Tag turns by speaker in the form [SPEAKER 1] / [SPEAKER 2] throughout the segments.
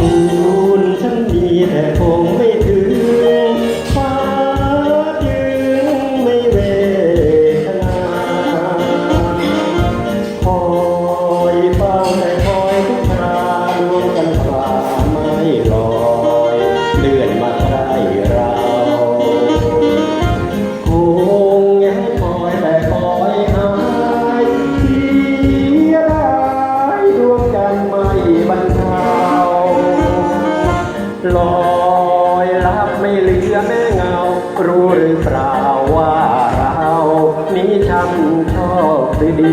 [SPEAKER 1] ปูนฉันมีแต่คงไม่ถึง CD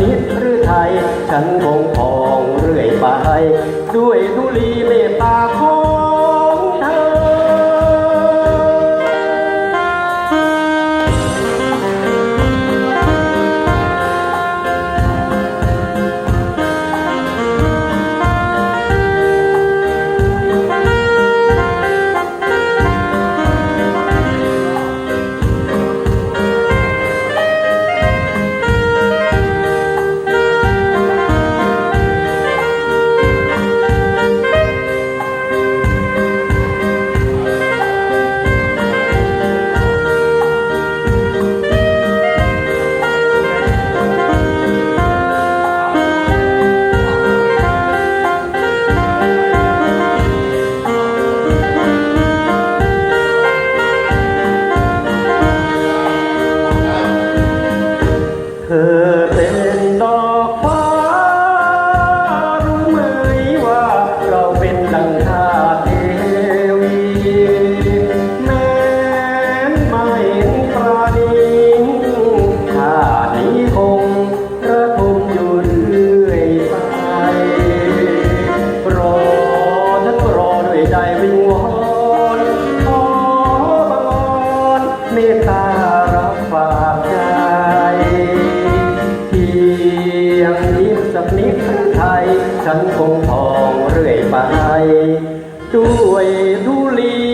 [SPEAKER 1] นิตหรือไทย ฉันคงพองเรื่อยไป ด้วยดุลีเมตตาขอ ฉันคงทองเรื่อยไป ด้วยดุลี